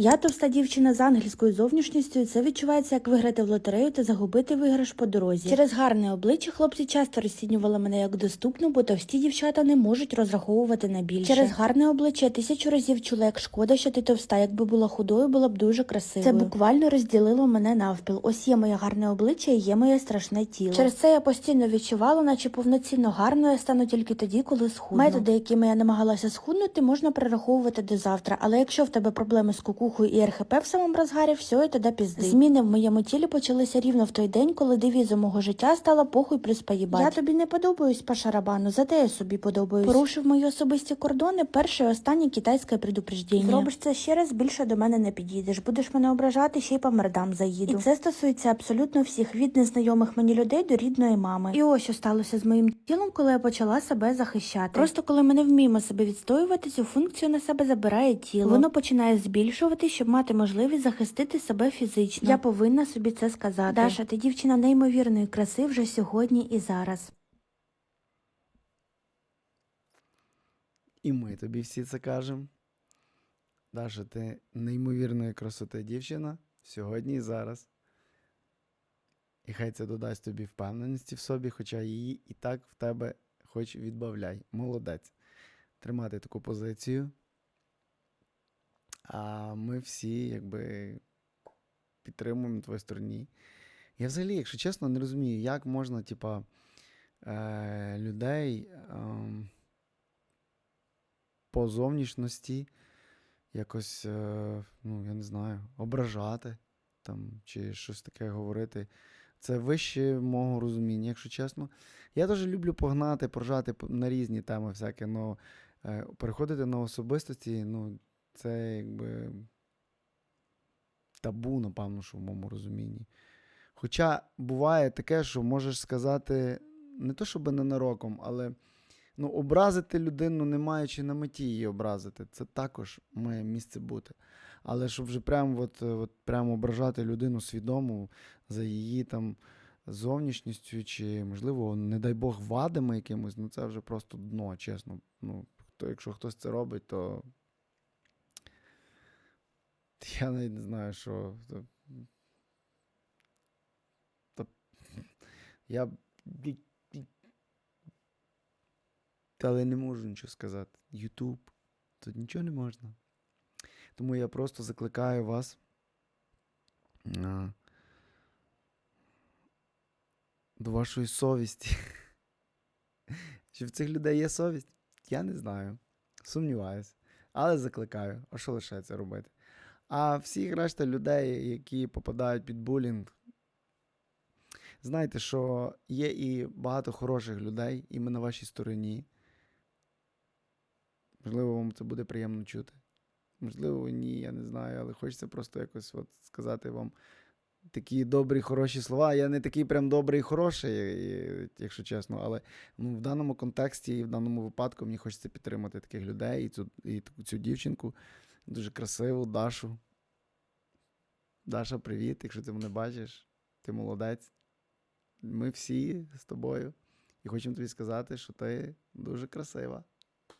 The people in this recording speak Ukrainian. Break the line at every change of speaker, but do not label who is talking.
Я товста дівчина з ангельською зовнішністю, це відчувається як виграти в лотерею та загубити виграш по дорозі. Через гарне обличчя хлопці часто розцінювали мене як доступну, бо товсті дівчата не можуть розраховувати на більше. Через гарне обличчя тисячу разів чула, як шкода, що ти товста. Якби була худою, була б дуже красивою. Це буквально розділило мене навпіл. Ось є моє гарне обличчя і є моє страшне тіло. Через це я постійно відчувала, наче повноцінно гарною я стану тільки тоді, коли схудну. Методи, якими я намагалася схуднути, можна перераховувати до завтра. Але якщо в тебе проблеми з кукухою і РХП в самому розгарі, все і тоді пізди. Зміни в моєму тілі почалися рівно в той день, коли девізом мого життя стала похуй плюс поїбать. Я тобі не подобаюсь по шарабану, зате я собі подобаюсь. Порушив мої особисті кордони, перше і останнє китайське предупреждення. Зробиш це ще раз, більше до мене не підійдеш. Будеш мене ображати, ще й по мердам заїду. І це стосується абсолютно всіх від незнайомих мені людей до рідної мами. І ось що сталося з моїм тілом, коли я почала себе захищати. Просто коли ми не вміємо себе відстоювати, цю функцію на себе забирає тіло. Воно починає збільшувати, щоб мати можливість захистити себе фізично. Я повинна собі це сказати. Даша, ти дівчина неймовірної краси вже сьогодні і зараз.
І ми тобі всі це кажемо. Даша, ти неймовірної красоти дівчина сьогодні і зараз. І хай це додасть тобі впевненості в собі, хоча її і так в тебе хоч відбавляй. Молодець. Тримати таку позицію. А ми всі, якби, підтримуємо на стороні. Я взагалі, якщо чесно, не розумію, як можна, типа, е, людей. ем, по зовнішності якось, е, ну, я не знаю, ображати там, чи щось таке говорити. Це вище мого розуміння, якщо чесно. Я теж люблю погнати, поржати на різні теми всякі, але переходити на особистості, ну, це якби табу, напевно, що в моєму розумінні. Хоча буває таке, що можеш сказати не то, щоб ненароком, але ну, образити людину, не маючи на меті її образити, це також має місце бути. Але щоб вже прямо, от, от, прямо ображати людину свідомо за її там зовнішністю, чи, можливо, не дай Бог, вадами якимось, ну це вже просто дно, чесно. Ну, хто, якщо хтось це робить, то я навіть не знаю, що. Я але не можу нічого сказати. Ютуб. Тут нічого не можна. Тому я просто закликаю вас. До вашої совісті. Чи в цих людей є совість? Я не знаю. Сумніваюся. Але закликаю. А що лишається робити? А всіх решта людей, які попадають під булінг, знайте, що є і багато хороших людей, і ми на вашій стороні. Можливо, вам це буде приємно чути. Можливо, ні, я не знаю, але хочеться просто якось от сказати вам такі добрі, хороші слова. Я не такий прям добрий і хороший, якщо чесно, але ну, в даному контексті і в даному випадку мені хочеться підтримати таких людей і цю, і цю дівчинку, дуже красиву, Дашу. Даша, привіт, якщо ти мене бачиш, ти молодець. Ми всі з тобою. І хочемо тобі сказати, що ти дуже красива.